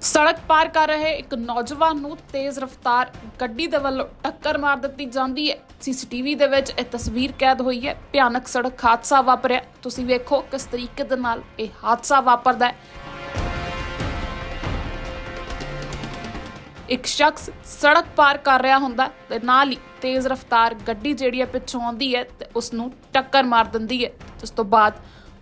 ਸੜਕ ਪਾਰ ਕਰ ਰਹੇ ਇੱਕ ਨੌਜਵਾਨ ਨੂੰ ਤੇਜ਼ ਰਫ਼ਤਾਰ ਗੱਡੀ ਦੇ ਵੱਲੋਂ ਟੱਕਰ ਮਾਰ ਦਿੱਤੀ ਜਾਂਦੀ ਹੈ। ਸੀਸੀਟੀਵੀ ਦੇ ਵਿੱਚ ਇਹ ਤਸਵੀਰ ਕੈਦ ਹੋਈ ਹੈ। ਭਿਆਨਕ ਸੜਕ ਹਾਦਸਾ ਵਾਪਰਿਆ। ਤੁਸੀਂ ਵੇਖੋ ਕਿਸ ਤਰੀਕੇ ਦੇ ਨਾਲ ਇਹ ਹਾਦਸਾ ਵਾਪਰਦਾ ਹੈ। ਇੱਕ ਸ਼ਖਸ ਸੜਕ ਪਾਰ ਕਰ ਰਿਹਾ ਹੁੰਦਾ ਤੇ ਨਾਲ ਹੀ ਤੇਜ਼ ਰਫ਼ਤਾਰ ਗੱਡੀ ਜਿਹੜੀ ਹੈ ਪਿੱਛੋਂ ਆਉਂਦੀ ਹੈ ਤੇ ਉਸ ਨੂੰ ਟੱਕਰ ਮਾਰ ਦਿੰਦੀ ਹੈ। ਜਿਸ ਤੋਂ ਬਾਅਦ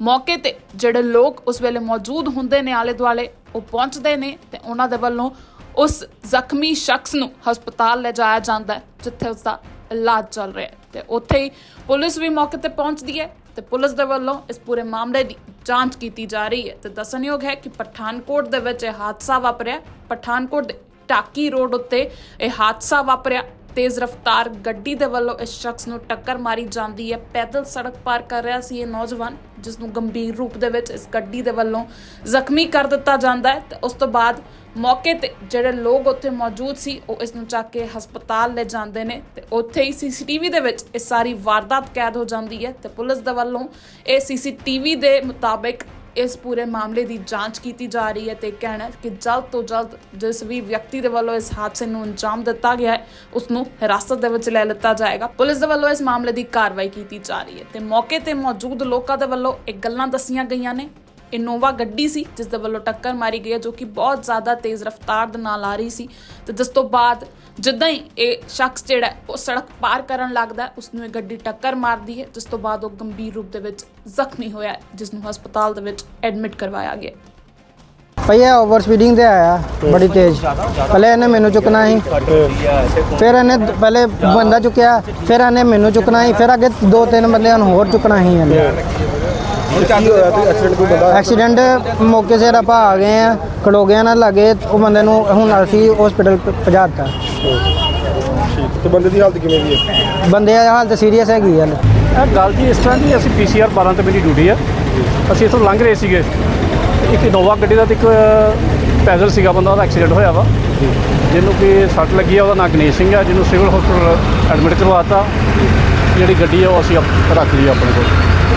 ਮੌਕੇ ਤੇ ਜਿਹੜੇ ਲੋਕ ਉਸ ਵੇਲੇ ਮੌਜੂਦ ਹੁੰਦੇ ਨੇ ਆਲੇ ਦੁਆਲੇ, ਉਹ ਪਹੁੰਚਦੇ ਨੇ ਤੇ ਉਹਨਾਂ ਦੇ ਵੱਲੋਂ ਉਸ ਜ਼ਖਮੀ ਸ਼ਖਸ ਨੂੰ ਹਸਪਤਾਲ ਲੈ ਜਾਇਆ ਜਾਂਦਾ ਹੈ, ਜਿੱਥੇ ਉਸ ਦਾ ਇਲਾਜ ਚੱਲ ਰਿਹਾ ਹੈ। ਤੇ ਉੱਥੇ ਹੀ ਪੁਲਿਸ ਵੀ ਮੌਕੇ ਤੇ ਪਹੁੰਚਦੀ ਹੈ ਤੇ ਪੁਲਿਸ ਦੇ ਵੱਲੋਂ ਇਸ ਪੂਰੇ ਮਾਮਲੇ ਦੀ ਜਾਂਚ ਕੀਤੀ ਜਾ ਰਹੀ ਹੈ। ਤੇ ਦੱਸਣਯੋਗ ਹੈ ਕਿ ਪਠਾਨਕੋਟ ਦੇ ਵਿੱਚ ਇਹ ਹਾਦਸਾ ਵਾਪਰਿਆ। ਪਠਾਨਕੋਟ ਦੇ ਟਾਕੀ ਰੋਡ ਉੱਤੇ ਇਹ ਹਾਦਸਾ ਵਾਪਰਿਆ। ਤੇਜ਼ ਰਫ਼ਤਾਰ ਗੱਡੀ ਦੇ ਵੱਲੋਂ ਇਸ ਸ਼ਖਸ ਨੂੰ ਟੱਕਰ ਮਾਰੀ ਜਾਂਦੀ ਹੈ। ਪੈਦਲ ਸੜਕ ਪਾਰ ਕਰ ਰਿਹਾ ਸੀ ਇਹ ਨੌਜਵਾਨ, ਜਿਸ ਨੂੰ ਗੰਭੀਰ ਰੂਪ ਦੇ ਵਿੱਚ ਇਸ ਗੱਡੀ ਦੇ ਵੱਲੋਂ ਜ਼ਖਮੀ ਕਰ ਦਿੱਤਾ ਜਾਂਦਾ ਹੈ ਤੇ ਉਸ ਤੋਂ ਬਾਅਦ ਮੌਕੇ ਤੇ ਜਿਹੜੇ ਲੋਕ ਉੱਥੇ ਮੌਜੂਦ ਸੀ, ਉਹ ਇਸ ਨੂੰ ਚੱਕ ਕੇ ਹਸਪਤਾਲ ਲੈ ਜਾਂਦੇ ਨੇ ਤੇ ਉੱਥੇ ਹੀ ਸੀਸੀਟੀਵੀ ਦੇ ਵਿੱਚ ਇਹ ਸਾਰੀ ਵਾਰਦਾਤ ਕੈਦ ਹੋ ਜਾਂਦੀ ਹੈ ਤੇ ਪੁਲਿਸ ਦੇ ਵੱਲੋਂ ਇਹ ਸੀਸੀਟੀਵੀ ਦੇ ਮੁਤਾਬਿਕ ਇਸ ਪੂਰੇ ਮਾਮਲੇ ਦੀ ਜਾਂਚ ਕੀਤੀ ਜਾ ਰਹੀ ਹੈ ਤੇ ਕਹਿਣਾ ਕਿ ਜਲਦ ਤੋਂ ਜਲਦ ਜਿਸ ਵੀ ਵਿਅਕਤੀ ਦੇ ਵੱਲੋਂ ਇਸ ਹਾਦਸੇ ਨੂੰ ਅੰਜਾਮ ਦਿੱਤਾ ਗਿਆ ਹੈ ਉਸ ਨੂੰ ਹਿਰਾਸਤ ਦੇ ਵਿੱਚ ਲੈ ਲਿੱਤਾ ਜਾਏਗਾ। ਪੁਲਿਸ ਦੇ ਵੱਲੋਂ ਇਸ ਮਾਮਲੇ ਦੀ ਕਾਰਵਾਈ ਕੀਤੀ ਜਾ ਰਹੀ ਹੈ ਤੇ ਮੌਕੇ ਤੇ ਮੌਜੂਦ ਲੋਕਾਂ ਦੇ ਵੱਲੋਂ ਇਹ ਗੱਲਾਂ ਦੱਸੀਆਂ ਗਈਆਂ ਨੇ। ਇਨੋਵਾ ਗੱਡੀ ਸੀ ਜਿਸ ਦੇ ਵੱਲੋਂ ਟੱਕਰ ਮਾਰੀ ਗਈ ਹੈ ਜੋ ਕਿ ਬਹੁਤ ਜ਼ਿਆਦਾ ਤੇਜ਼ ਰਫ਼ਤਾਰ ਦੇ ਨਾਲ ਆ ਰਹੀ ਸੀ। ਤੇ ਜਿਸ ਤੋਂ ਬਾਅਦ ਜਿੱਦਾਂ ਹੀ ਇਹ ਸ਼ਖਸ ਜਿਹੜਾ ਉਹ ਸੜਕ ਪਾਰ ਕਰਨ ਲੱਗਦਾ ਹੈ, ਉਸ ਨੂੰ ਇਹ ਗੱਡੀ ਟੱਕਰ ਮਾਰਦੀ ਹੈ ਜਿਸ ਤੋਂ ਬਾਅਦ ਉਹ ਗੰਭੀਰ ਰੂਪ ਦੇ ਵਿੱਚ ਜ਼ਖਮੀ ਹੋਇਆ ਹੈ, ਜਿਸ ਨੂੰ ਹਸਪਤਾਲ ਦੇ ਵਿੱਚ ਐਡਮਿਟ ਕਰਵਾਇਆ ਗਿਆ ਭਈਆ ਓਵਰ ਸਪੀਡਿੰਗ ਤੇ ਆਇਆ ਬੜੀ ਤੇਜ਼। ਪਹਿਲੇ ਇਹਨੇ ਮੈਨੂੰ ਚੁੱਕਣਾ ਸੀ। ਫਿਰ ਇਹਨੇ ਪਹਿਲੇ ਬੰਦਾ ਚੁੱਕਿਆ ਫਿਰ ਇਹਨੇ ਮੈਨੂੰ ਚੁੱਕਣਾ ਸੀ। ਫਿਰ ਅੱਗੇ ਦੋ ਤਿੰਨ ਬੰਦਿਆਂ ਨੂੰ ਹੋਰ ਚੁੱਕਣਾ ਸੀ ਇਹਨੇ। ਕੀ ਹੋਇਆ ਤੇ ਐਕਸੀਡੈਂਟ ਕੋਈ ਬੰਦਾ? ਐਕਸੀਡੈਂਟ ਮੌਕੇ ਸਿਰ ਆਪਾਂ ਆ ਗਏ ਆ ਖੜੋ ਗਿਆ ਨਾ ਲੱਗੇ ਉਹ ਬੰਦੇ ਨੂੰ ਹੁਣ ਅਸੀਂ ਹਸਪੀਟਲ ਪਹੁੰਚਾ ਦਿੱਤਾ ਤੇ ਬੰਦੇ ਦੀ ਹਾਲਤ ਕਿਵੇਂ ਦੀ ਹੈ? ਬੰਦੇ ਦੀ ਹਾਲਤ ਸੀਰੀਅਸ ਹੈਗੀ ਹਾਲੇ। ਇਹ ਗੱਲ ਜੀ ਇਸ ਤਰ੍ਹਾਂ ਦੀ ਅਸੀਂ ਪੀਸੀਆਰ 12 ਤੇ ਮੇਰੀ ਡਿਊਟੀ ਆ। ਅਸੀਂ ਇੱਥੋਂ ਲੰਘ ਰਹੇ ਸੀਗੇ। ਤੇ ਇੱਕ ਇਨੋਵਾ ਗੱਡੀ ਦਾ ਤੇ ਇੱਕ ਪੈਦਲ ਸੀਗਾ ਬੰਦਾ ਉਹਦਾ ਐਕਸੀਡੈਂਟ ਹੋਇਆ ਵਾ। ਜਿਹਨੂੰ ਕਿ ਸੱਟ ਲੱਗੀ ਆ ਉਹਦਾ ਨਾਂ ਗਣੇਸ਼ ਸਿੰਘ ਆ ਜਿਹਨੂੰ ਸਿਵਲ ਹਸਪੀਟਲ ਐਡਮਿਟ ਕਰਵਾਤਾ। ਜਿਹੜੀ ਗੱਡੀ ਆ ਉਹ ਅਸੀਂ ਆਪ- ਰੱਖ ਲਈ ਆਪਣੇ ਕੋਲ।